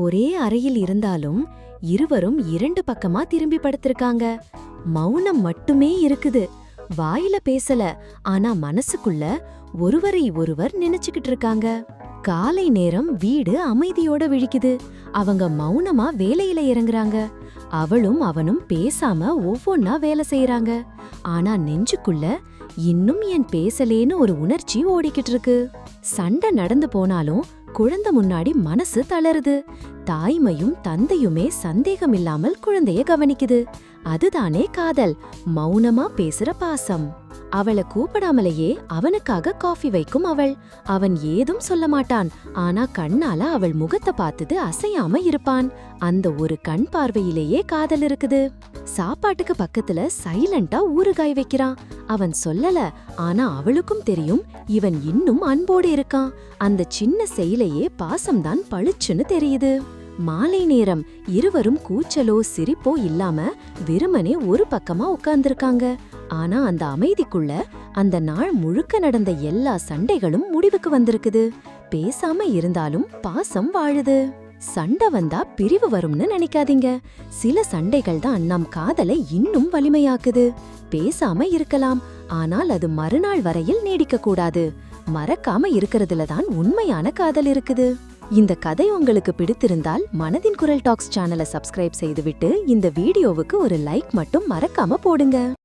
ஒரே அறையில் இருந்தாலும் இருவரும் இரண்டு பக்கமா திரும்பி படுத்திருக்காங்க. மௌனம் மட்டுமே இருக்குது. வாயில பேசல ஆனா மனசுக்குள்ள ஒருவரை ஒருவர் நினைச்சுக்கிட்டு இருக்காங்க. காலை நேரம் வீடு அமைதியோட விழிக்குது. அவங்க மௌனமா வேலையில இறங்குறாங்க. அவளும் அவனும் பேசாம ஒவ்வொன்னா வேலை செய்யறாங்க ஆனா நெஞ்சுக்குள்ள இன்னும் என் பேசலேன்னு ஒரு உணர்ச்சி ஓடிக்கிட்டு இருக்கு. சண்டை நடந்து போனாலும் குழந்தை முன்னாடி மனசு தளருது. தாய்மையும் தந்தையுமே சந்தேகம் இல்லாமல் குழந்தைய கவனிக்குது. அதுதானே காதல். மௌனமா பேசுற பாசம். அவளை கூப்பிடாமலேயே அவனுக்காக காஃபி வைக்கும் அவள். அவன் ஏதும் சொல்ல மாட்டான். ஆனா கண்ணால அவள் முகத்தை பார்த்தது அசையாம இருப்பான். அந்த ஒரு கண் பார்வையிலேயே காதல் இருக்குது. சாப்பாட்டுக்கு பக்கத்துல சைலண்டா ஊறுகாய் வைக்கிறான். அவன் சொல்லல ஆனா அவளுக்கும் தெரியும் இவன் இன்னும் அன்போடு இருக்கான். அந்த சின்ன செயலையே பாசம்தான் பளிச்சுன்னு தெரியுது. மாலை நேரம் இருவரும் கூச்சலோ சிரிப்போ இல்லாம வெறுமனே ஒரு பக்கமா உட்கார்ந்திருக்காங்க. ஆனா அந்த அமைதிக்குள்ள அந்த நாள் முழுக்க நடந்த எல்லா சண்டைகளும் முடிவுக்கு வந்திருக்குது. பேசாம இருந்தாலும் பாசம் வாழுது. சண்டை வந்தா பிரிவு வரும்னு நினைக்காதீங்க. சில சண்டைகள் தான் நம் காதலை இன்னும் வலிமையாக்குது. பேசாம இருக்கலாம். ஆனால் அது மறுநாள் வரையில் நீடிக்க கூடாது. மறக்காம இருக்கிறதுல தான் உண்மையான காதல் இருக்குது. இந்த கதை உங்களுக்கு பிடித்திருந்தால் மனதின் குரல் டாக்ஸ் சேனலை சப்ஸ்கிரைப் செய்துவிட்டு இந்த வீடியோவுக்கு ஒரு லைக் மட்டும் மறக்காம போடுங்க.